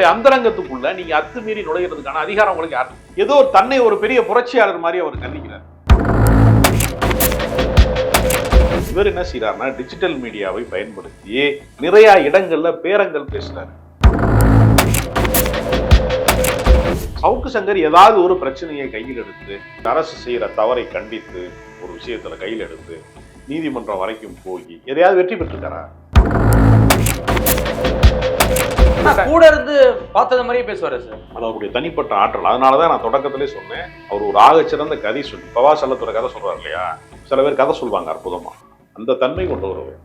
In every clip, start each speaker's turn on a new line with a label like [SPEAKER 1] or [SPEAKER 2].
[SPEAKER 1] உங்களுடைய அந்தரங்கத்துக்குள்ள நீங்க அத்துமீறி நுழைகிறதுக்கான அதிகாரம் உங்களுக்கு யாரு ஏதோ ஒரு தன்னை ஒரு பெரிய புரட்சியாளர் மாதிரி அவர் கண்டிக்கிறார். இவர் என்ன செய்யறாருன்னா டிஜிட்டல் மீடியாவை பயன்படுத்தி நிறைய இடங்கள்ல பேரங்கள் பேசுறாரு. சவுக்கு சங்கர் ஏதாவது ஒரு பிரச்சனையை கையில் எடுத்து அரசு செய்யற தவறை கண்டித்து ஒரு விஷயத்துல கையில் எடுத்து நீதிமன்றம் வரைக்கும் போய் எதையாவது வெற்றி பெற்றிருக்காரா?
[SPEAKER 2] கூட இருந்து பார்த்தது மாதிரியே பேசுவாரு சார்.
[SPEAKER 1] அது அவருடைய தனிப்பட்ட ஆற்றல். அதனாலதான் நான் தொடக்கத்திலே சொன்னேன். அவர் ஒரு ஆகச்சிறந்த கதை சொல்லி பவா செல்லத்துறை கதை சொல்றாரு இல்லையா? சில பேர் கதை சொல்லுவாங்க அற்புதமா. அந்த தன்மை கொண்டவர் அவர்.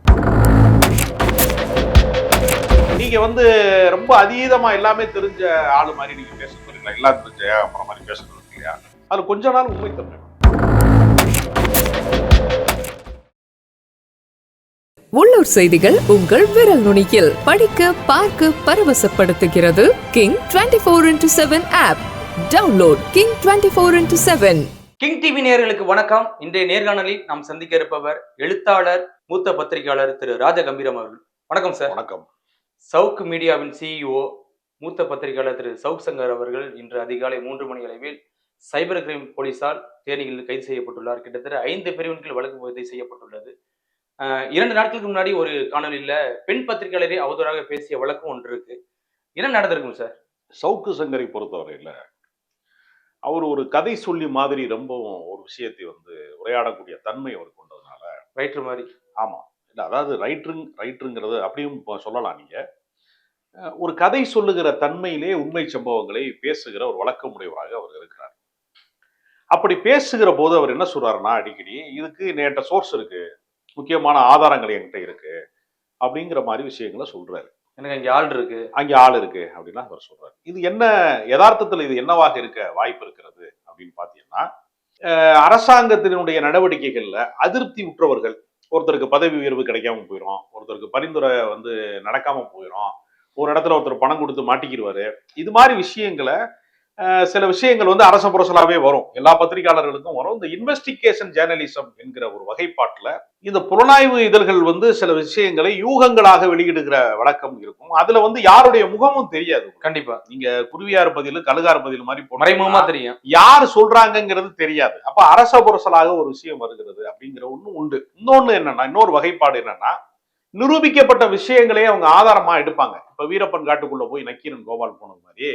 [SPEAKER 1] நீங்க வந்து ரொம்ப அதீதமா எல்லாமே தெரிஞ்ச ஆளு மாதிரி நீங்க பேச போறீங்களா எல்லாம் தெரிஞ்ச அப்புறம் மாதிரி இருக்கு இல்லையா? அது கொஞ்ச நாள் உண்மை தன்மை
[SPEAKER 3] உள்ளூர் செய்திகள் உங்கள் விரல் நுனியில். படிக்க பார்க்க பரவசப்படுத்துகிறது king twenty four into seven app download king twenty four into seven
[SPEAKER 2] king TV நேயர்களுக்கு வணக்கம். இன்றைய நேர்காணலில் நாம் சந்திக்க இருப்பவர் எழுத்தாளர் மூத்த பத்திரிகையாளர் திரு ராஜகம்பீரம் அவர்கள். வணக்கம் சார்
[SPEAKER 1] வணக்கம்.
[SPEAKER 2] சவுக் மீடியாவின் சிஇஓ மூத்த பத்திரிகையாளர் திரு சவுக் சங்கர் அவர்கள் இன்று அதிகாலை மூன்று மணி அளவில் சைபர் கிரைம் போலீசார் தேனியில் கைது செய்யப்பட்டுள்ளார். கிட்டத்தட்ட ஐந்து பிரிவின் கீழ் வழக்கு பதிவு செய்யப்பட்டுள்ளது. இரண்டு நாட்களுக்கு முன்னாடி ஒரு காணொலியில பெண் பத்திரிகையாளரை அவதூறாக பேசிய வழக்கும் ஒன்று இருக்கு. என்ன நடந்திருக்கும் சார்?
[SPEAKER 1] சவுக்கு சங்கரை பொறுத்தவரையில அவர் ஒரு கதை சொல்லி மாதிரி ரொம்பவும் ஒரு விஷயத்தை வந்து உரையாடக்கூடிய தன்மை அவர் கொண்டதுனால.
[SPEAKER 2] ரைட்டர் மாதிரி.
[SPEAKER 1] ஆமா. இல்ல அதாவது ரைட்டருங் ரைட்டருங்கிறது அப்படியும் சொல்லலாம் நீங்க. ஒரு கதை சொல்லுகிற தன்மையிலே உண்மை சம்பவங்களை பேசுகிற ஒரு வழக்கமுடையவராக அவர் இருக்கிறார். அப்படி பேசுகிற போது அவர் என்ன சொல்றாருன்னா அடிக்கடி இதுக்கு நேற்ற சோர்ஸ் இருக்கு. முக்கியமான ஆதாரங்கள் என்கிட்ட இருக்கு அப்படிங்கிற மாதிரி விஷயங்களை சொல்றாரு.
[SPEAKER 2] எனக்கு அங்கே ஆள் இருக்கு.
[SPEAKER 1] அங்கே ஆள் இருக்கு அப்படின்னு அவர் சொல்றாரு. இது என்ன யதார்த்தத்தில் இது என்னவாக இருக்க வாய்ப்பு இருக்கிறது அப்படின்னு பார்த்தீங்கன்னா அரசாங்கத்தினுடைய நடவடிக்கைகள்ல அதிருப்தி உற்றவர்கள் ஒருத்தருக்கு பதவி உயர்வு கிடைக்காம போயிடும் ஒருத்தருக்கு பரிந்துரை வந்து நடக்காம போயிடும் ஒரு இடத்துல ஒருத்தர் பணம் கொடுத்து மாட்டிக்கிடுவாரு. இது மாதிரி விஷயங்களை சில விஷயங்கள் வந்து அரச புரசலாவே வரும். எல்லா பத்திரிகையாளர்களுக்கும் வரும். இந்த இன்வெஸ்டிகேஷன் ஜேர்னலிசம் என்கிற ஒரு வகைப்பாட்டுல இந்த புலனாய்வு இதழ்கள் வந்து சில விஷயங்களை யூகங்களாக வெளியிடுகிற வழக்கம் இருக்கும். அதுல வந்து யாருடைய முகமும் தெரியாது.
[SPEAKER 2] கண்டிப்பா.
[SPEAKER 1] நீங்க குருவியார் பதில் கழுகார் பதில் மாதிரி
[SPEAKER 2] மறைமுகமா தெரியும்.
[SPEAKER 1] யார் சொல்றாங்கங்கிறது தெரியாது. அப்ப அரச புரசலாக ஒரு விஷயம் வருகிறது அப்படிங்கிற ஒண்ணு உண்டு. இன்னொன்னு என்னன்னா இன்னொரு வகைப்பாடு என்னன்னா நிரூபிக்கப்பட்ட விஷயங்களே அவங்க ஆதாரமா எடுப்பாங்க. இப்ப வீரப்பன் காட்டுக்குள்ள போய் நக்கீரன் கோபால் போனது மாதிரி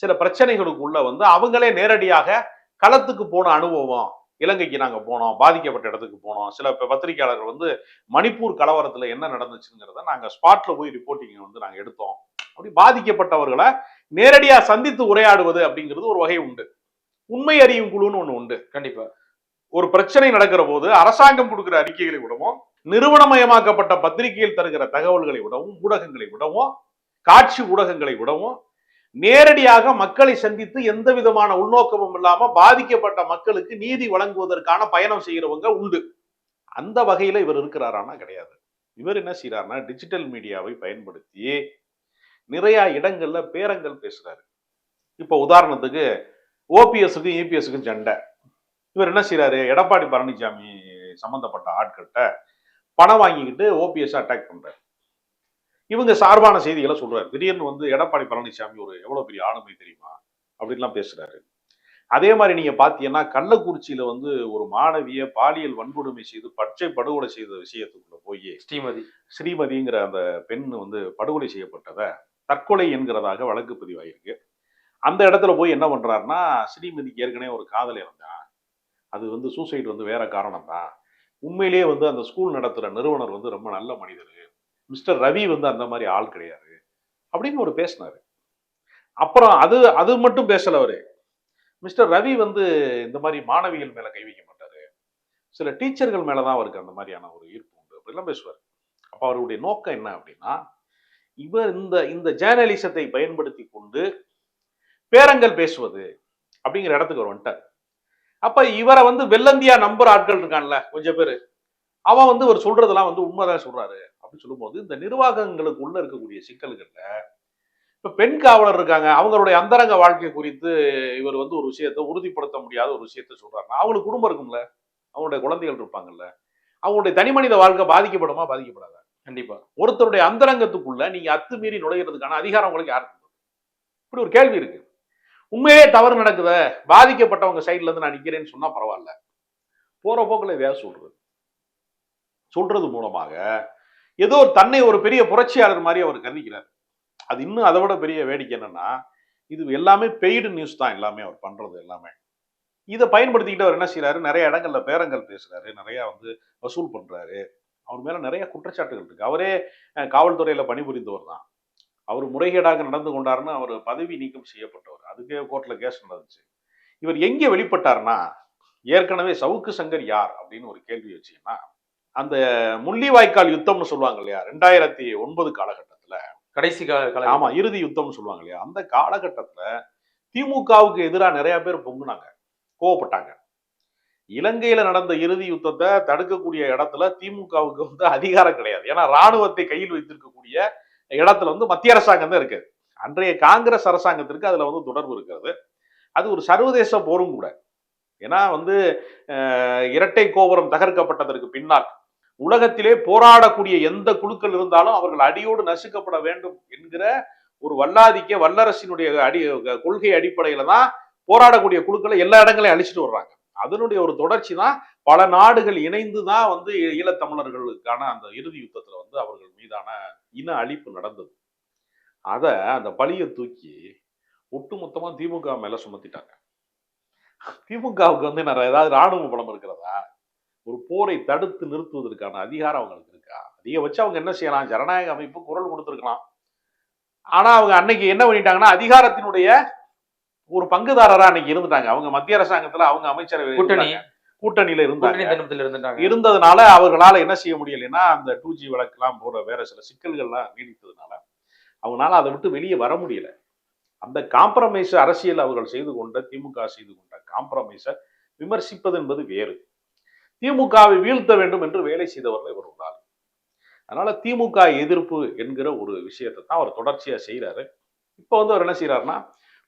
[SPEAKER 1] சில பிரச்சனைகளுக்குள்ள வந்து அவங்களே நேரடியாக களத்துக்கு போன அனுபவம். இலங்கைக்கு நாங்க போனோம் பாதிக்கப்பட்ட இடத்துக்கு போனோம். சில பத்திரிகையாளர்கள் வந்து மணிப்பூர் கலவரத்துல என்ன நடந்துச்சுங்கிறத நாங்க ஸ்பாட்ல போய் ரிப்போர்ட்டிங் வந்து நாங்க எடுத்தோம். அப்படி பாதிக்கப்பட்டவர்களை நேரடியா சந்தித்து உரையாடுவது அப்படிங்கிறது ஒரு வகை உண்டு. உண்மை அறியும் குழுன்னு ஒண்ணு உண்டு.
[SPEAKER 2] கண்டிப்பா.
[SPEAKER 1] ஒரு பிரச்சனை நடக்கிற போது அரசாங்கம் கொடுக்கிற அறிக்கைகளை விடவும் நிறுவனமயமாக்கப்பட்ட பத்திரிகையில் தருகிற தகவல்களை விடவும் ஊடகங்களை விடவும் காட்சி ஊடகங்களை விடவும் நேரடியாக மக்களை சந்தித்து எந்த விதமான உள்நோக்கமும் இல்லாம பாதிக்கப்பட்ட மக்களுக்கு நீதி வழங்குவதற்கான பயணம் செய்கிறவங்க உண்டு. அந்த வகையில இவர் இருக்கிறாரானா கிடையாது. இவர் என்ன செய்யறாருன்னா டிஜிட்டல் மீடியாவை பயன்படுத்தி நிறைய இடங்கள்ல பேரங்கள் பேசுறாரு. இப்போ உதாரணத்துக்கு ஓபிஎஸ்க்கும் இபிஎஸ்க்கும் சண்டை. இவர் என்ன செய்யறாரு எடப்பாடி பழனிசாமி சம்பந்தப்பட்ட ஆட்கள்கிட்ட பணம் வாங்கிக்கிட்டு ஓபிஎஸ் அட்டாக் பண்றாரு. இவங்க சார்பான செய்திகளை சொல்றாரு. திடீர்னு வந்து எடப்பாடி பழனிசாமி ஒரு எவ்வளவு பெரிய ஆளுமை தெரியுமா? அப்படின்லாம் பேசுறாரு. அதே மாதிரி நீங்க பாத்தீங்கன்னா கள்ளக்குறிச்சியில வந்து ஒரு மாணவிய பாலியல் வன்கொடுமை செய்து பச்சை படுகொலை செய்த விஷயத்துக்குள்ள போய்
[SPEAKER 2] ஸ்ரீமதி.
[SPEAKER 1] ஸ்ரீமதிங்கிற அந்த பெண் வந்து படுகொலை செய்யப்பட்டத தற்கொலை என்கிறதாக வழக்கு பதிவாயிருக்கு. அந்த இடத்துல போய் என்ன பண்றாருன்னா ஸ்ரீமதிக்கு ஏற்கனவே ஒரு காதல் இருந்தான் அது வந்து சூசைட் வந்து வேற காரணம் தான் உண்மையிலேயே வந்து அந்த ஸ்கூல் நடத்துற நிறுவனர் வந்து ரொம்ப நல்ல மனிதர். மிஸ்டர் ரவி வந்து அந்த மாதிரி ஆள் கிடையாது. அப்படின்னு ஒரு பேசினாரு. அப்புறம் அது அது மட்டும் பேசல அவரு. மிஸ்டர் ரவி வந்து இந்த மாதிரி மாணவிகள் மேல கை வைக்க மாட்டாரு. சில டீச்சர்கள் மேலதான் அவருக்கு அந்த மாதிரியான ஒரு ஈர்ப்பு உண்டு. அப்படிலாம் பேசுவார். அப்ப அவருடைய நோக்கம் என்ன அப்படின்னா இவர் இந்த இந்த ஜேர்னலிசத்தை பயன்படுத்தி கொண்டு பேரங்கள் பேசுவது அப்படிங்கிற இடத்துக்கு அவர் வந்துட்டார். அப்ப இவரை வந்து வெள்ளந்தியா நம்புற ஆட்கள் இருக்கான்ல கொஞ்சம் பேர். அவன் வந்து இவர் சொல்றதெல்லாம் வந்து உண்மைதான் சொல்றாரு. அப்படின்னு சொல்லும்போது இந்த நிர்வாகங்களுக்கு உள்ள இருக்கக்கூடிய சிக்கல்கள்ல இப்ப பெண் காவலர் இருக்காங்க. அவங்களுடைய அந்தரங்க வாழ்க்கை குறித்து இவர் வந்து ஒரு விஷயத்தை உறுதிப்படுத்த முடியாத ஒரு விஷயத்த சொல்றாருன்னா அவங்களுக்கு குடும்பம் இருக்கும்ல. அவங்களுடைய குழந்தைகள் இருப்பாங்கல்ல. அவங்களுடைய தனிமனித வாழ்க்கை பாதிக்கப்படுமா பாதிக்கப்படாதா?
[SPEAKER 2] கண்டிப்பா.
[SPEAKER 1] ஒருத்தருடைய அந்தரங்கத்துக்குள்ள நீங்க அத்துமீறி நுழைகிறதுக்கான அதிகாரம் உங்களுக்கு யாருக்கு? இப்படி ஒரு கேள்வி இருக்கு. உண்மையே தவறு நடக்குத பாதிக்கப்பட்டவங்க சைடுல இருந்து நான் நிக்கிறேன்னு சொன்னா பரவாயில்ல. போற போக்குல எதையாவது சொல்றது. சொல்றது மூலமாக ஏதோ ஒரு தன்னை ஒரு பெரிய புரட்சியாளர் மாதிரி அவர் கருதிக்கிறார். அது இன்னும் அதை விட பெரிய வேடிக்கை என்னன்னா இது எல்லாமே பெய்டு நியூஸ் தான் எல்லாமே அவர் பண்றது எல்லாமே. இதை பயன்படுத்திக்கிட்டு அவர் என்ன செய்யறாரு நிறைய இடங்கள்ல பேரங்கள் பேசுறாரு. நிறைய வந்து வசூல் பண்றாரு. அவர் மேல நிறைய குற்றச்சாட்டுகள் இருக்கு. அவரே காவல்துறையில பணிபுரிந்தவர் தான். அவர் முறைகேடாக நடந்து கொண்டாருன்னு அவர் பதவி நீக்கம் செய்யப்பட்டவர். அதுக்கே கோர்ட்ல கேஸ் நடந்துச்சு. இவர் எங்கே வெளிப்பட்டார்னா ஏற்கனவே சவுக்கு சங்கர் யார் அப்படின்னு ஒரு கேள்வி வச்சீங்கன்னா அந்த முள்ளிவாய்க்கால் யுத்தம்னு சொல்லுவாங்க இல்லையா? ரெண்டாயிரத்தி ஒன்பது காலகட்டத்துல.
[SPEAKER 2] கடைசி கால
[SPEAKER 1] ஆமா இறுதி யுத்தம்னு சொல்லுவாங்க இல்லையா? அந்த காலகட்டத்துல திமுகவுக்கு எதிராக நிறைய பேர் பொங்குனாங்க. கோவப்பட்டாங்க. இலங்கையில நடந்த இறுதி யுத்தத்தை தடுக்கக்கூடிய இடத்துல திமுகவுக்கு வந்து அதிகாரம் கிடையாது. ஏன்னா ராணுவத்தை கையில் வைத்திருக்கக்கூடிய இடத்துல வந்து மத்திய அரசாங்கம் தான் இருக்கு. அன்றைய காங்கிரஸ் அரசாங்கத்திற்கு அதுல வந்து தொடர்பு இருக்கிறது. அது ஒரு சர்வதேச போரும் கூட. ஏன்னா வந்து இரட்டை கோபுரம் தகர்க்கப்பட்டதற்கு பின்னால் உலகத்திலே போராடக்கூடிய எந்த குழுக்கள் இருந்தாலும் அவர்கள் அடியோடு நசுக்கப்பட வேண்டும் என்கிற ஒரு வல்லாதிக்க வல்லரசினுடைய அடி கொள்கை அடிப்படையில தான் போராடக்கூடிய குழுக்களை எல்லா இடங்களையும் அழிச்சிட்டு வர்றாங்க. அதனுடைய ஒரு தொடர்ச்சி தான் பல நாடுகள் இணைந்து தான் வந்து ஈழத்தமிழர்களுக்கான அந்த இறுதி யுத்தத்துல வந்து அவர்கள் மீதான இன அழிப்பு நடந்தது. அதை அந்த பழியை தூக்கி ஒட்டுமொத்தமா திமுக மேல சுமத்திட்டாங்க. திமுகவுக்கு வந்து நிறைய ஏதாவது ராணுவ பலம் இருக்கிறதா? ஒரு போரை தடுத்து நிறுத்துவதற்கான அதிகாரம் அவங்களுக்கு இருக்கா? அதிக வச்சு அவங்க என்ன செய்யலாம்? ஜனநாயக அமைப்பு குரல் கொடுத்துருக்கலாம். ஆனா அவங்க அன்னைக்கு என்ன பண்ணிட்டாங்கன்னா அதிகாரத்தினுடைய ஒரு பங்குதாரரா அன்னைக்கு இருந்துட்டாங்க. அவங்க மத்திய அரசாங்கத்துல அவங்க அமைச்சரவை
[SPEAKER 2] கூட்டணி.
[SPEAKER 1] கூட்டணியில இருந்தாங்க. இருந்ததுனால அவர்களால என்ன செய்ய முடியலைன்னா அந்த டூ ஜி வழக்கெல்லாம் போற வேற சில சிக்கல்கள்லாம் நீடித்ததுனால அவங்களால அதை விட்டு வெளியே வர முடியல. அந்த காம்ப்ரமைஸ் அரசியல் அவர்கள் செய்து கொண்ட திமுக செய்து கொண்ட காம்ப்ரமைஸை விமர்சிப்பது என்பது வேறு. திமுகவை வீழ்த்த வேண்டும் என்று வேலை செய்தவர்கள் இவர் ஒரு ஆள். அதனால திமுக எதிர்ப்பு என்கிற ஒரு விஷயத்தை தான் அவர் தொடர்ச்சியாக செய்கிறாரு இப்போ வந்து அவர் என்ன செய்கிறாருன்னா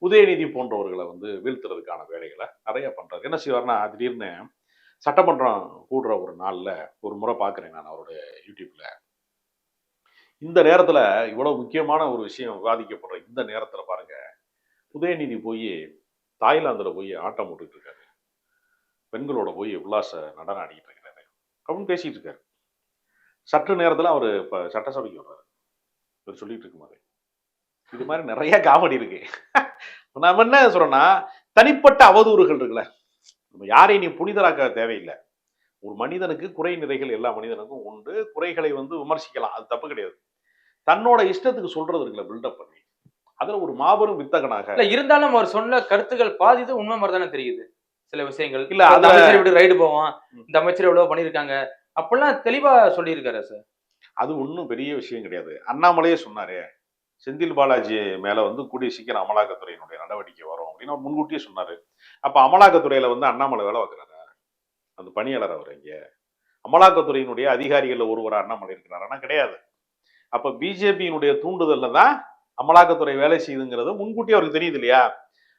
[SPEAKER 1] உதயநிதி போன்றவர்களை வந்து வீழ்த்துறதுக்கான வேலைகளை நிறைய பண்ணுறாரு என்ன செய்வார்னா திடீர்னு சட்டமன்றம் கூடுற ஒரு நாளில் ஒரு முறை பார்க்குறேன் நான் அவருடைய யூடியூப்பில் இந்த நேரத்தில் இவ்வளோ முக்கியமான ஒரு விஷயம் விவாதிக்கப்படுற இந்த நேரத்தில் பாருங்க உதயநிதி போய் தாய்லாந்தில் போய் ஆட்டம் போட்டுட்டு இருக்காரு. பெண்களோட போய் உல்லாச நடனம் ஆடிட்டு இருக்கிறாரு. அப்படின்னு பேசிட்டு இருக்காரு. சற்று நேரத்துல அவர் இப்ப சட்டசபைக்கு வர்றாரு. இவர் சொல்லிட்டு இருக்கும்போது. இது மாதிரி நிறைய காமெடி இருக்கு. நம்ம என்ன சொல்றோம்னா தனிப்பட்ட அவதூறுகள் இருக்குல்ல. நம்ம யாரையும் நீ புனிதராக்க தேவையில்லை. ஒரு மனிதனுக்கு குறை நிறைகள் எல்லா மனிதனுக்கும் உண்டு. குறைகளை வந்து விமர்சிக்கலாம். அது தப்பு கிடையாது. தன்னோட இஷ்டத்துக்கு சொல்றது இருக்குல்ல பில்டப் பண்ணி. அதுல ஒரு மாபெரும் வித்தகனாக
[SPEAKER 2] இருந்தாலும் அவர் சொன்ன கருத்துக்கள் பாதி உண்மை மாதிரி தானே தெரியுது. சில விஷயங்கள்.
[SPEAKER 1] இல்ல,
[SPEAKER 2] அந்த அமைச்சர் இப்படி ரைடு போவான்
[SPEAKER 1] ம்.
[SPEAKER 2] இந்த அமைச்சர் எவ்வளவு பண்ணிருக்காங்க அப்பெல்லாம் தெளிவா சொல்லியிருக்காரு சார்?
[SPEAKER 1] அது ஒன்றும் பெரிய விஷயம் கிடையாது. அண்ணாமலையே சொன்னாரே செந்தில் பாலாஜி மேல வந்து கூடிய சீக்கிரம் அமலாக்கத்துறையினுடைய நடவடிக்கை வரும் அப்படின்னு அவர் முன்கூட்டியே சொன்னாரு. அப்ப அமலாக்கத்துறையில வந்து அண்ணாமலை வேலை வைக்கிறாரா அந்த பணியாளர் அவர் இங்க அமலாக்கத்துறையினுடைய அதிகாரிகள்ல ஒருவர் அண்ணாமலை இருக்கிறார் கிடையாது. அப்ப பிஜேபியினுடைய தூண்டுதல்ல தான் அமலாக்கத்துறை வேலை செய்யுதுங்கிறது முன்கூட்டியே அவருக்கு தெரியுது இல்லையா?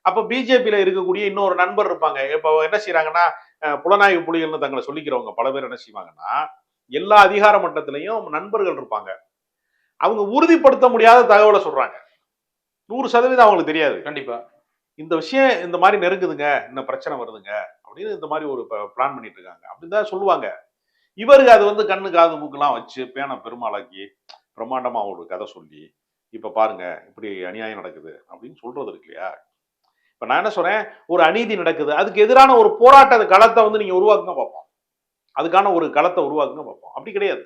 [SPEAKER 1] அப்ப பிஜேபியில இருக்கக்கூடிய இன்னொரு நண்பர் இருப்பாங்க. இப்ப என்ன செய்யறாங்கன்னா புலனாய்வு புலிகள்னு தங்களை சொல்லிக்கிறவங்க. பல பேர் என்ன செய்வாங்கன்னா எல்லா அதிகார மட்டத்திலையும் நண்பர்கள் இருப்பாங்க. அவங்க உறுதிப்படுத்த முடியாத தகவலை சொல்றாங்க. நூறு சதவீதம் அவங்களுக்கு தெரியாது.
[SPEAKER 2] கண்டிப்பா.
[SPEAKER 1] இந்த விஷயம் இந்த மாதிரி நெருங்குதுங்க இந்த பிரச்சனை வருதுங்க அப்படின்னு இந்த மாதிரி ஒரு பிளான் பண்ணிட்டு இருக்காங்க அப்படின்னு தான் சொல்லுவாங்க. இவருக்கு அது வந்து கண்ணு காது மூக்கெல்லாம் வச்சு பேனை பெருமாளாக்கி பிரம்மாண்டமா ஒரு கதை சொல்லி இப்ப பாருங்க இப்படி அநியாயம் நடக்குது அப்படின்னு சொல்றது இருக்கு இல்லையா? இப்ப நான் என்ன சொல்றேன்? ஒரு அநீதி நடக்குது. அதுக்கு எதிரான ஒரு போராட்ட களத்தை வந்து நீங்க உருவாக்குங்க பார்ப்போம் அதுக்கான ஒரு களத்தை உருவாக்குங்க பார்ப்போம் அப்படி கிடையாது.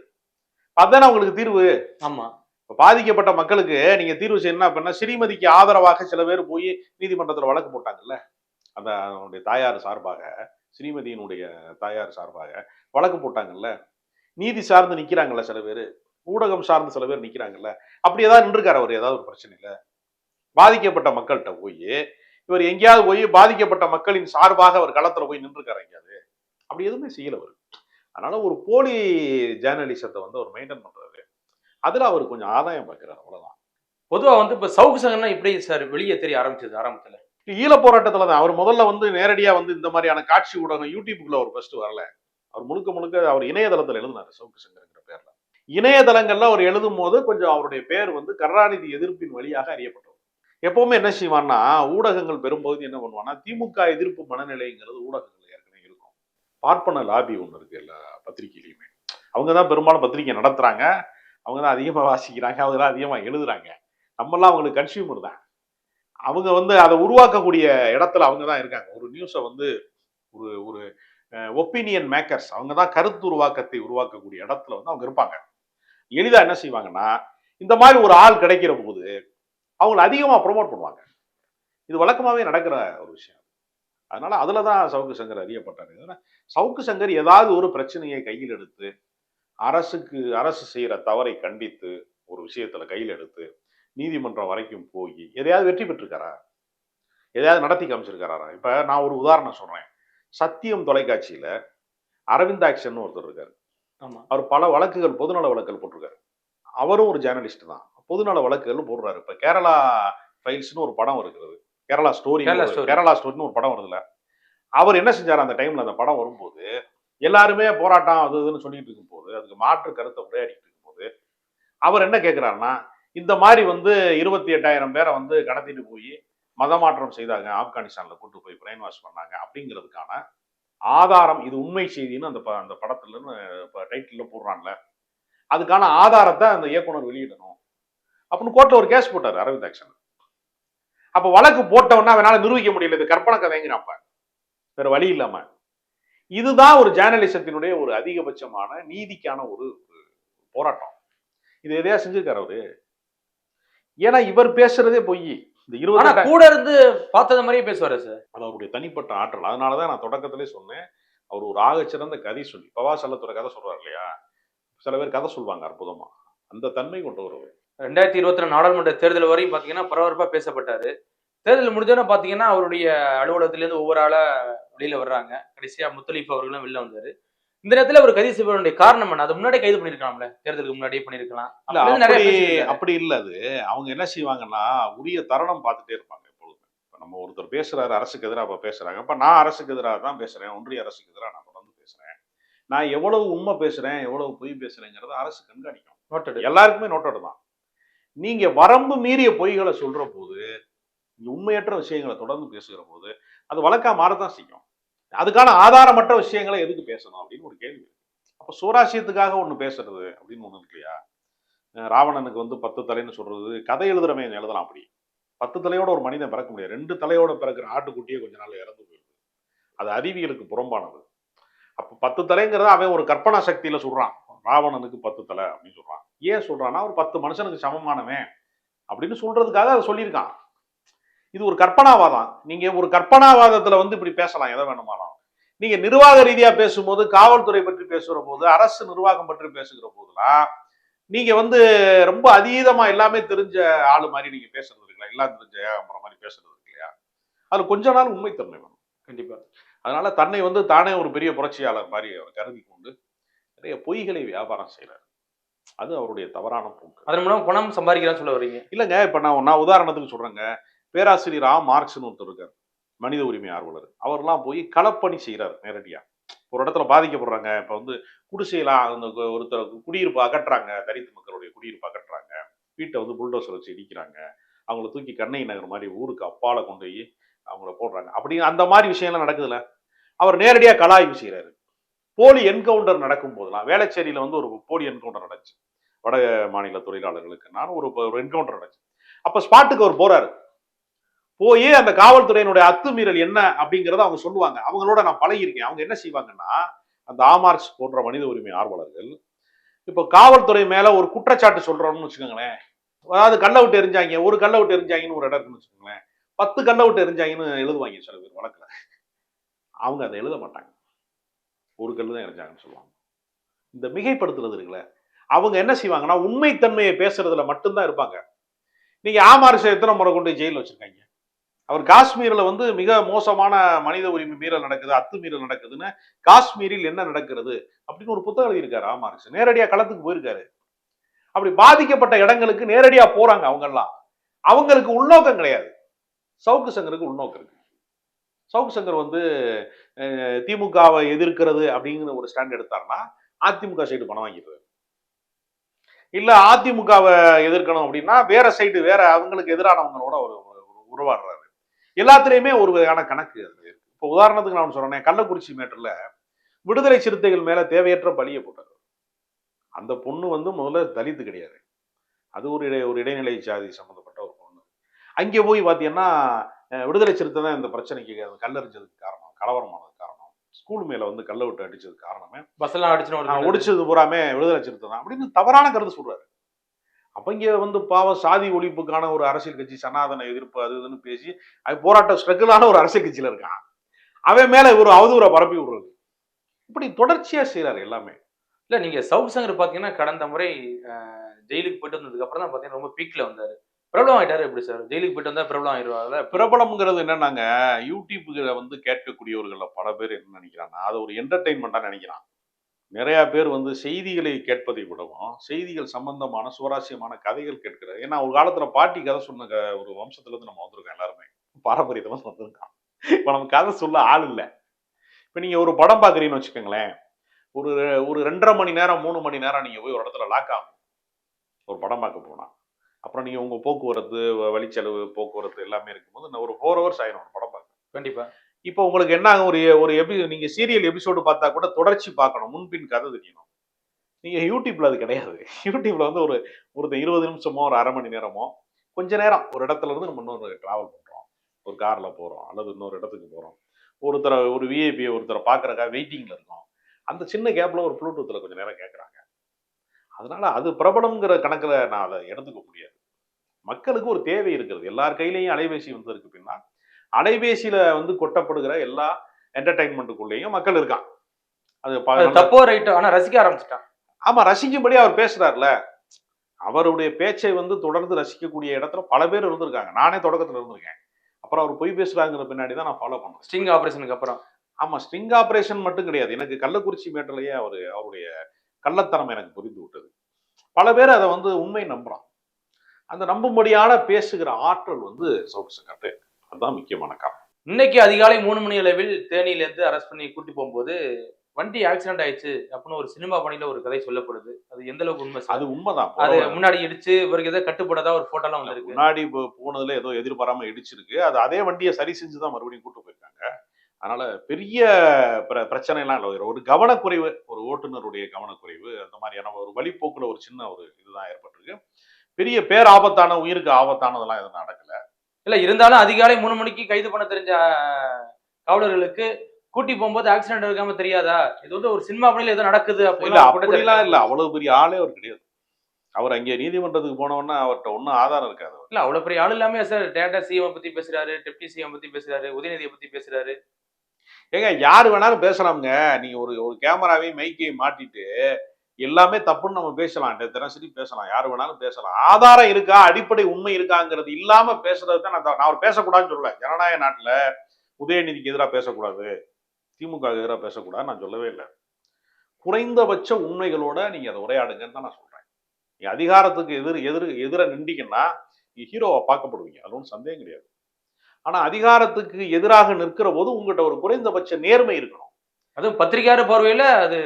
[SPEAKER 1] அதானே உங்களுக்கு தீர்வு?
[SPEAKER 2] ஆமா.
[SPEAKER 1] இப்ப பாதிக்கப்பட்ட மக்களுக்கு நீங்க தீர்வு செய்யணும் அப்படின்னா ஸ்ரீமதிக்கு ஆதரவாக சில பேர் போய் நீதிமன்றத்துல வழக்கு போட்டாங்கல்ல? அந்த அவனுடைய தாயார் சார்பாக ஸ்ரீமதியினுடைய தாயார் சார்பாக வழக்கு போட்டாங்கல்ல? நீதி சார்ந்து நிக்கிறாங்கல்ல சில பேர்? ஊடகம் சார்ந்து சில பேர் நிக்கிறாங்கல்ல? அப்படி ஏதாவது நின்றுக்காரு அவர். ஏதாவது ஒரு பிரச்சனை இல்ல பாதிக்கப்பட்ட மக்கள்கிட்ட போய் இவர் எங்கேயாவது போய் பாதிக்கப்பட்ட மக்களின் சார்பாக அவர் களத்துல போய் நின்றுக்காரு எங்கேயாவது. அப்படி எதுவுமே செய்யல அவர். அதனால ஒரு போலி ஜேர்னலிசத்தை வந்து அவர் மெயின்டைன் பண்றாரு. அதுல அவர் கொஞ்சம் ஆதாயம் பார்க்கிறார் அவ்வளவுதான்.
[SPEAKER 2] பொதுவா வந்து இப்ப சவுக்கு சங்கர்னா இப்படி சார் வெளியே தெரிய ஆரம்பிச்சது ஆரம்பத்துல.
[SPEAKER 1] ஈழ போராட்டத்துல தான். அவர் முதல்ல வந்து நேரடியா வந்து இந்த மாதிரியான காட்சி ஊடகம் யூடியூப்குள்ள அவர் ஃபர்ஸ்ட் வரல. அவர் முழுக்க முழுக்க அவர் இணையதளத்துல எழுதினாரு சவுக்கு சங்கர்ங்கிற பேர்ல. இணையதளங்கள்ல அவர் எழுதும் போது கொஞ்சம் அவருடைய பேர் வந்து கருணாநிதி எதிர்ப்பின் வழியாக அறியப்பட்டவர். எப்போவுமே என்ன செய்வான்னா ஊடகங்கள் பெரும்பகுதி என்ன பண்ணுவான்னா திமுக எதிர்ப்பு மனநிலைங்கிறது ஊடகங்கள் ஏற்கனவே இருக்கும். பார்ப்பன லாபி ஒன்று இருக்குது எல்லா பத்திரிகையிலையுமே. அவங்க தான் பெரும்பாலும் பத்திரிகை நடத்துகிறாங்க அவங்க தான் அதிகமாக வாசிக்கிறாங்க. அவங்க தான் அதிகமாக எழுதுறாங்க. நம்மெல்லாம் அவங்களுக்கு கன்சியூமர் தான். அவங்க வந்து அதை உருவாக்கக்கூடிய இடத்துல அவங்க தான் இருக்காங்க. ஒரு நியூஸை வந்து ஒரு ஒரு ஒப்பீனியன் மேக்கர்ஸ் அவங்க தான் கருத்து உருவாக்கத்தை உருவாக்கக்கூடிய இடத்துல வந்து அவங்க இருப்பாங்க. எளிதாக என்ன செய்வாங்கன்னா இந்த மாதிரி ஒரு ஆள் கிடைக்கிற போது அவங்கள அதிகமாக ப்ரொமோட் பண்ணுவாங்க. இது வழக்கமாகவே நடக்கிற ஒரு விஷயம். அதனால அதில் தான் சவுக்கு சங்கர் அறியப்பட்டார். ஏன்னா சவுக்கு சங்கர் ஏதாவது ஒரு பிரச்சனையை கையில் எடுத்து அரசுக்கு அரசு செய்கிற தவறை கண்டித்து ஒரு விஷயத்துல கையில் எடுத்து நீதிமன்றம் வரைக்கும் போய் எதையாவது வெற்றி பெற்றிருக்காரா? எதையாவது நடத்தி காமிச்சிருக்காரா இப்ப நான் ஒரு உதாரணம் சொல்றேன். சத்தியம் தொலைக்காட்சியில அரவிந்த் ஆக்ஷன் ஒருத்தர் இருக்காரு. அவர் பல வழக்குகள் பொதுநல வழக்குகள் போட்டிருக்காரு. அவரும் ஒரு ஜேர்னலிஸ்ட் தான். பொதுநல வழக்குகள் போடுறாரு. இப்ப கேரளா ஃபைல்ஸ்னு ஒரு படம் இருக்கிறது கேரளா ஸ்டோரி
[SPEAKER 2] கேரளா
[SPEAKER 1] ஸ்டோரின்னு ஒரு படம் வருதுல அவர் என்ன செஞ்சார் அந்த டைம்ல அந்த படம் வரும்போது? எல்லாருமே போராட்டம் அது இதுன்னு சொல்லிட்டு இருக்கும்போது அதுக்கு மாற்று கருத்தை உரையாடிட்டு இருக்கும்போது அவர் என்ன கேட்கிறாருன்னா இந்த மாதிரி வந்து இருபத்தி எட்டாயிரம் பேரை வந்து கடத்திட்டு போய் மதமாற்றம் செய்தாங்க ஆப்கானிஸ்தான்ல கூட்டு போய் பிரெயின் வாஷ் பண்ணாங்க அப்படிங்கிறதுக்கான ஆதாரம் இது உண்மை செய்தின்னு அந்த அந்த படத்துலன்னு டைட்டில் போடுறான்ல. அதுக்கான ஆதாரத்தை அந்த இயக்குனர் வெளியிடணும். அப்படின்னு கோர்ட்ல ஒரு கேஸ் போட்டார் அரவிந்த் ஆக்ஷன். அப்ப வழக்கு போட்டவன்னா அவனால நிரூபிக்க முடியல இது கற்பனை கதைங்கிறப்ப வேற வழி இல்லாம. இதுதான் ஒரு ஜேர்னலிசத்தினுடைய ஒரு அதிகபட்சமான நீதிக்கான ஒரு போராட்டம். இது எதையா செஞ்சிருக்காரு அவரு? ஏன்னா இவர் பேசுறதே பொய். இந்த இருபது
[SPEAKER 2] கூட இருந்து பார்த்தது மாதிரியே பேசுவாரு சார்.
[SPEAKER 1] அது அவருடைய தனிப்பட்ட ஆற்றல். அதனாலதான் நான் தொடக்கத்திலே சொன்னேன். அவர் ஒரு ஆகச்சிறந்த கதை சொல்லி பவா செல்லத்துறை கதை சொல்றாரு இல்லையா? சில பேர் கதை சொல்லுவாங்க அற்புதமா. அந்த தன்மை கொண்டவர் அவர்.
[SPEAKER 2] ரெண்டாயிரத்தி இருபத்தி ரெண்டு நாடாளுமன்ற தேர்தல் வரையும் பாத்தீங்கன்னா பரபரப்பா பேசப்பட்டாரு. தேர்தல் முடிஞ்சோன்னு பாத்தீங்கன்னா அவருடைய அலுவலகத்திலேருந்து ஒவ்வொரு ஆளா வெளியில வர்றாங்க. கடைசியா முத்தலீஃப் அவர்களும் வெளில வந்தாரு. இந்த நேரத்துல அவர் கைது செய்வதனுடைய காரணம் என்ன? அது முன்னாடியே கைது பண்ணிருக்கலாம்ல? தேர்தலுக்கு முன்னாடியே பண்ணிருக்கலாம். அப்படி
[SPEAKER 1] இல்ல அது. அவங்க என்ன செய்வாங்கன்னா உரிய தருணம் பார்த்துட்டே இருப்பாங்க எப்பொழுதுமே. இப்ப நம்ம ஒருத்தர் பேசுறாரு அரசுக்கு எதிராக அப்ப பேசுறாங்க. அப்ப நான் அரசுக்கு எதிராக தான் பேசுறேன் ஒன்றிய அரசுக்கு எதிராக நான் தொடர்ந்து பேசுறேன். நான் எவ்வளவு உண்மை பேசுறேன் எவ்வளவு பொய் பேசுறேங்கிறத அரசு கண்காணிக்கும்.
[SPEAKER 2] நோட்டடு
[SPEAKER 1] எல்லாருக்குமே நோட்டோட தான். நீங்க வரம்பு மீறிய பொய்களை சொல்ற போது உண்மையற்ற விஷயங்களை தொடர்ந்து பேசுகிற போது அது வழக்கா மாறத்தான் செய்யும். அதுக்கான ஆதாரமற்ற விஷயங்களை எதுக்கு பேசணும் அப்படின்னு ஒரு கேள்வி அப்போ அப்ப ஒன்று ஒண்ணு பேசுறது அப்படின்னு ஒண்ணு இருக்கு இல்லையா? ராவணனுக்கு வந்து பத்து தலைன்னு சொல்றது கதை எழுதுறமே எழுதலாம் அப்படி? பத்து தலையோட ஒரு மனிதன் பிறக்க முடியாது. ரெண்டு தலையோட பிறக்கிற ஆட்டுக்குட்டியே கொஞ்ச நாள் இறந்து போயிடுது. அது அறிவியலுக்கு புறம்பானது. அப்ப பத்து தலைங்கிறத அவன் ஒரு கற்பனா சக்தியில சொல்றான். ராவணனுக்கு பத்து தலை அப்படின்னு சொல்றான். ஏன் சொல்றான்னா ஒரு பத்து மனுஷனுக்கு சமமானவன் அப்படின்னு சொல்றதுக்காக அதை சொல்லியிருக்கான். இது ஒரு கற்பனாவாதம். நீங்க ஒரு கற்பனாவாதத்துல வந்து இப்படி பேசலாம் எதை வேணுமானாலும். நீங்க நிர்வாக ரீதியா பேசும்போது காவல்துறை பற்றி பேசுகிற போது அரசு நிர்வாகம் பற்றி பேசுகிற போதெல்லாம் நீங்க வந்து ரொம்ப அதீதமா எல்லாமே தெரிஞ்ச ஆளு மாதிரி நீங்க பேசுறது இருக்குல்ல எல்லாம் தெரிஞ்ச மாதிரி பேசுறது இருக்கு இல்லையா? அதுல கொஞ்ச நாள் உண்மைத்தன்மை வேணும்.
[SPEAKER 2] கண்டிப்பா.
[SPEAKER 1] அதனால தன்னை வந்து தானே ஒரு பெரிய புரட்சியாளர் மாதிரி அவர் கருதி கொண்டு நிறைய பொய்களை வியாபாரம் செய்யறாரு அது அவருடைய தவறான போக்கு.
[SPEAKER 2] அதன் மூலம் பணம் சம்பாதிக்கிறான்னு சொல்ல வர்றீங்க.
[SPEAKER 1] இல்லைங்க இப்ப நான் நான் உதாரணத்துக்கு சொல்றேங்க. பேராசிரியர் ஆ. மார்க்ஸ்னு ஒருத்தர் இருக்கார் மனித உரிமை ஆர்வலர். அவர்லாம் போய் களப்பணி செய்கிறார் நேரடியா. ஒரு இடத்துல பாதிக்கப்படுறாங்க இப்ப வந்து குடிசையெல்லாம் அந்த ஒருத்தர் குடியிருப்பு அகற்றுறாங்க தலித் மக்களுடைய குடியிருப்பு அகற்றுறாங்க வீட்டை வந்து புல்டோசர் வச்சு இடிக்கிறாங்க. அவங்கள தூக்கி கண்ணகி நகர் மாதிரி ஊருக்கு அப்பால கொண்டு போய் அவங்கள போடுறாங்க. அப்படி அந்த மாதிரி விஷயம்லாம் நடக்குதுல்ல. அவர் நேரடியா கலாய்வு செய்கிறாரு போலி என்கவுண்டர் நடக்கும் போதெல்லாம் வேளச்சேரியில வந்து ஒரு போலி என்கவுண்டர் நடந்துச்சு. வட மாநில தொழிலாளர்களுக்கு. நான் ஒரு என்கவுண்டர் நடந்துச்சு. அப்போ ஸ்பாட்டுக்கு அவர் போறாரு. போய் அந்த காவல்துறையினுடைய அத்துமீறல் என்ன அப்படிங்கிறத அவங்க சொல்லுவாங்க. அவங்களோட நான் பழகியிருக்கேன். அவங்க என்ன செய்வாங்கன்னா அந்த ஆமார்க்ஸ் போன்ற மனித உரிமை ஆர்வலர்கள் இப்போ காவல்துறை மேல ஒரு குற்றச்சாட்டு சொல்றோம்னு வச்சுக்கோங்களேன். அதாவது கல்லை விட்டு எரிஞ்சாங்க ஒரு கல்லை விட்டு எரிஞ்சாங்கன்னு ஒரு இடம் இருக்குன்னு வச்சுக்கோங்களேன். பத்து கல்லை விட்டு எரிஞ்சாங்கன்னு எழுதுவாங்க சில பேர் வழக்கில். அவங்க அதை எழுத மாட்டாங்க. ஒரு கல் தான் இறைஞ்சாங்கன்னு சொல்லுவாங்க. இந்த மிகைப்படுத்துறது இருக்குல்ல அவங்க என்ன செய்வாங்கன்னா உண்மைத்தன்மையை பேசுறதுல மட்டும்தான் இருப்பாங்க. நீங்க ஆமாரிசை எத்தனை முறை கொண்டு ஜெயிலில் வச்சிருக்காங்க? அவர் காஷ்மீர்ல வந்து மிக மோசமான மனித உரிமை மீறல் நடக்குது அத்துமீறல் நடக்குதுன்னு காஷ்மீரில் என்ன நடக்கிறது அப்படின்னு ஒரு புத்தகம் எழுதியிருக்காரு ஆமாரிசு நேரடியா களத்துக்கு போயிருக்காரு. அப்படி பாதிக்கப்பட்ட இடங்களுக்கு நேரடியா போறாங்க அவங்கெல்லாம். அவங்களுக்கு உள்நோக்கம் கிடையாது. சவுக்கு சங்கருக்கு உள்நோக்கம் இருக்கு. சவுக்கு சங்கர் வந்து அஹ், திமுகவை எதிர்க்கிறது அப்படிங்கிற ஒரு ஸ்டாண்ட் எடுத்தாருன்னா அதிமுக சைடு பணம் வாங்கிடுறாரு இல்லை அதிமுகவை எதிர்க்கணும் அப்படின்னா வேற சைடு வேற அவங்களுக்கு எதிரானவங்களோட ஒரு உருவாடுறாரு எல்லாத்துலேயுமே ஒரு வகையான கணக்கு அது. இப்போ உதாரணத்துக்கு நான் சொல்றேன் கள்ளக்குறிச்சி மேட்டர்ல விடுதலை சிறுத்தைகள் மேல தேவையற்ற பலியை போட்டார். அந்த பொண்ணு வந்து முதல்ல தலித்து கிடையாது. அது ஒரு இடை ஒரு இடைநிலை சாதி சம்மந்தப்பட்ட ஒரு பொண்ணு. அங்கே போய் பார்த்தீங்கன்னா விடுதலை சிறுத்தை தான் இந்த பிரச்சனைக்கு கல்லறிஞ்சதுக்கு காரணம் கலவரமானதுக்கு காரணம். ஸ்கூல் மேல வந்து கல்லை விட்டு அடிச்சதுக்கு காரணமே.
[SPEAKER 2] பஸ் எல்லாம் அடிச்சுன்னு
[SPEAKER 1] நான்
[SPEAKER 2] ஒரு
[SPEAKER 1] ஒடிச்சது பூராமே விடுதலை சிறுத்தை தான் அப்படின்னு தவறான கருத்து சொல்றாரு. அப்ப இங்க வந்து பாவம் சாதி ஒழிப்புக்கான ஒரு அரசியல் கட்சி சனாதன எதிர்ப்பு அது இதுன்னு பேசி அது போராட்ட ஸ்ட்ரகிளான ஒரு அரசியல் கட்சியில இருக்கான். அவன் மேல ஒரு அவதூறை பரப்பி விடுறது. இப்படி தொடர்ச்சியா செய்யறாரு எல்லாமே.
[SPEAKER 2] இல்ல நீங்க சவுக் சங்கர் பாத்தீங்கன்னா கடந்த முறை ஜெயிலுக்கு போயிட்டு வந்ததுக்கு அப்புறம் தான் பாத்தீங்கன்னா ரொம்ப பீக்ல வந்தாரு. பிரபலம் ஆகிட்டாரு எப்படி சார்? ஜெயிலுக்கு போயிட்டு வந்தா பிரபலம் ஆயிடுவாங்கல்ல
[SPEAKER 1] பிரபலம்ங்கிறது என்னன்னாங்க யூடியூப்புகளை வந்து கேட்கக்கூடியவர்களில் பல பேர் என்ன நினைக்கிறாங்க அது ஒரு என்டர்டெயின்மெண்ட்டாக நினைக்கிறான் நிறைய பேர் வந்து செய்திகளை கேட்பதை விடவும் செய்திகள் சம்பந்தமான சுவாரஸ்யமான கதைகள் கேட்கிறார் ஏன்னா ஒரு காலத்துல பாட்டி கதை சொன்ன க- ஒரு வம்சத்துலேருந்து நம்ம வந்திருக்கோம் எல்லாருமே. பாரம்பரியத்துல வந்திருக்கோம் இப்போ நம்ம கதை சொல்ல ஆள் இல்லை. இப்போ நீங்க ஒரு படம் பார்க்குறீங்கன்னு வச்சுக்கோங்களேன். ஒரு ஒரு ரெண்டரை மணி நேரம் மூணு மணி நேரம் நீங்க போய் ஒரு இடத்துல லாக் ஆகும். ஒரு படம் பார்க்க போனா. அப்புறம் நீங்க உங்க போக்குவரத்து வழிச்செலவு போக்குவரத்து எல்லாமே இருக்கும்போது ஒரு ஃபோர் ஹவர்ஸ் ஆயிடும் ஒரு படம் பார்க்க.
[SPEAKER 2] கண்டிப்பா.
[SPEAKER 1] இப்போ உங்களுக்கு என்ன ஆகும் ஒரு ஒரு எபி நீங்க சீரியல் எபிசோடு பார்த்தா கூட தொடர்ச்சி பார்க்கணும் முன்பின் கதை தெரியணும். நீங்க யூடியூப்ல அது கிடையாது. யூடியூப்ல வந்து ஒரு ஒருத்தர் இருபது நிமிஷமோ ஒரு அரை மணி நேரமோ கொஞ்ச நேரம். ஒரு இடத்துல இருந்து நம்ம இன்னொரு டிராவல் பண்றோம். ஒரு கார்ல போறோம் அல்லது இன்னொரு இடத்துக்கு போறோம். ஒருத்தரை ஒரு விஐபி ஒருத்தரை பார்க்கறக்கா வெயிட்டிங்ல இருக்கோம். அந்த சின்ன கேப்ல ஒரு ப்ளூடூத்ல கொஞ்ச நேரம் கேட்கறாங்க அதனால அது பிரபலம்ங்கிற கணக்குல நான் அதை எடுத்துக்க முடியாது. மக்களுக்கு ஒரு தேவை இருக்கிறது. எல்லார் கையிலையும் அலைபேசி வந்ததுக்கு பின்னா அலைபேசியில வந்து கொட்டப்படுகிற எல்லா என்டர்டைன்மெண்ட்டுக்குள்ளேயும் மக்கள் இருக்கான் அது
[SPEAKER 2] தப்போ ரைட்டோ ஆனா ரசிக்க ஆரம்பிச்சிட்டான்
[SPEAKER 1] ஆமா ரசிக்கும்படி அவர் பேசுறாருல. அவருடைய பேச்சை வந்து தொடர்ந்து ரசிக்கக்கூடிய இடத்துல பல பேர் இருந்திருக்காங்க. நானே தொடக்கத்துல இருந்திருக்கேன். அப்புறம் அவர் பொய் பேசுறாங்கிற பின்னாடி தான் நான் ஃபாலோ பண்ணேன்.
[SPEAKER 2] ஸ்டிங் ஆபரேஷனுக்கு அப்புறம்.
[SPEAKER 1] ஆமா ஸ்ட்ரிங் ஆபரேஷன் மட்டும் கிடையாது. எனக்கு கள்ளக்குறிச்சி மேட்டிலேயே அவர் அவருடைய கள்ளத்தனம் எனக்கு புரிந்து விட்டது. பல பேர் அதை வந்து உண்மை நம்புறான். அந்த நம்பும்படியான பேசுகிற ஆற்றல் வந்து சவுக்கு அதுதான் முக்கியமான காரணம்.
[SPEAKER 2] இன்னைக்கு அதிகாலை மூணு மணி அளவில் தேனியில இருந்து அரெஸ்ட் பண்ணி கூட்டி போகும்போது வண்டி ஆக்சிடென்ட் ஆயிடுச்சு அப்படின்னு ஒரு சினிமா பணியில ஒரு கதை சொல்லப்படுது. அது எந்த அளவுக்கு உண்மை
[SPEAKER 1] அது உண்மைதான்.
[SPEAKER 2] அது. முன்னாடி இடிச்சு இவருக்கு ஏதோ கட்டுப்படாதா ஒரு போட்டோ எல்லாம் வந்திருக்கு.
[SPEAKER 1] முன்னாடி போனதுல ஏதோ எதிர்பாராம இடிச்சிருக்கு. அது அதே வண்டியை சரி செஞ்சு தான் மறுபடியும் கூட்டு போயிருக்காங்க. அதனால பெரிய பிர- பிரச்சனை எல்லாம் இல்லை. ஒரு கவனக்குறைவு ஒரு ஓட்டுநருடைய கவனக்குறைவு அந்த மாதிரியான ஒரு வழிப்போக்குல ஒரு சின்ன ஒரு இதுதான் ஏற்பட்டிருக்கு. பெரிய பேராபத்தான உயிருக்கு ஆபத்தானதெல்லாம் எதுவும் நடக்கல.
[SPEAKER 2] இல்ல இருந்தாலும் அதிகாலை மூணு மணிக்கு கைது பண்ண தெரிஞ்ச காவலர்களுக்கு கூட்டி போகும்போது ஆக்சிடென்ட் இருக்காம தெரியாதா? இது வந்து ஒரு சினிமா பணியில ஏதோ நடக்குது
[SPEAKER 1] அப்படிலாம் இல்ல. அவ்வளவு பெரிய ஆளே அவர் கிடையாது. அவர் அங்கே நீதிமன்றத்துக்கு போனோன்னா அவர்கிட்ட ஒன்றும் ஆதாரம் இருக்காது
[SPEAKER 2] இல்ல அவ்வளவு பெரிய ஆள் இல்லாம சார் டேட்டா சிஎம் பத்தி பேசுறாரு டெப்டி சிஎம் பத்தி பேசுறாரு உதயநிதியை பத்தி பேசுறாரு.
[SPEAKER 1] ஏங்க யார் வேணாலும் பேசலாம்ங்க. நீங்க ஒரு ஒரு கேமராவையும் மைக்கையும் மாட்டிட்டு எல்லாமே தப்புன்னு நம்ம பேசலாம். தினசரி பேசலாம். யார் வேணாலும் பேசலாம். ஆதாரம் இருக்கா? அடிப்படை உண்மை இருக்காங்கிறது இல்லாம பேசுறது தான் நான் நான் அவர் பேசக்கூடாதுன்னு சொல்லல ஜனநாயக நாட்டில் உதயநிதிக்கு எதிராக பேசக்கூடாது. திமுக எதிராக பேசக்கூடாது நான் சொல்லவே இல்லை. குறைந்தபட்ச உண்மைகளோட நீங்க அதை உரையாடுங்கன்னு தான் நான் சொல்றேன். நீங்க அதிகாரத்துக்கு எதிர் எதிர் எதிராக நின்றீங்கன்னா நீங்க ஹீரோவை பார்க்கப்படுவீங்க. அது ஒன்றும் சந்தேகம் கிடையாது. ஆனா அதிகாரத்துக்கு எதிராக நிற்கிற போது உங்ககிட்ட ஒரு குறைந்தபட்ச நேர்மை இருக்கணும்.
[SPEAKER 2] அதுவும் பத்திரிகையாளர் பார்வையில அது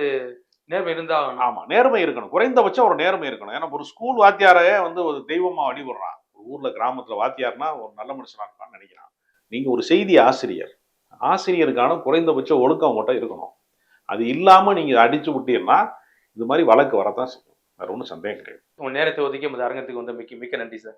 [SPEAKER 2] நேர்மை இருந்தாகணும்
[SPEAKER 1] ஆமா நேர்மை இருக்கணும். குறைந்தபட்சம் ஒரு நேர்மை இருக்கணும். ஏன்னா ஒரு ஸ்கூல் வாத்தியாரையே வந்து ஒரு தெய்வமா வழிபடுறான். ஒரு ஊர்ல கிராமத்துல வாத்தியார்னா ஒரு நல்ல மனுஷனா இருப்பான்னு நினைக்கிறான். நீங்க ஒரு செய்தி ஆசிரியர். ஆசிரியருக்கான குறைந்தபட்ச ஒழுக்கம் உங்கள்கிட்ட இருக்கணும். அது இல்லாம நீங்க அடிச்சு விட்டீங்கன்னா இது மாதிரி வழக்கு வரத்தான் செய்யும். வேற ஒன்றும் சந்தேகம் கிடையாது.
[SPEAKER 2] உங்க நேரத்தை ஒதுக்கி இந்த அரங்கத்துக்கு வந்து மிக்க மிக்க நன்றி சார்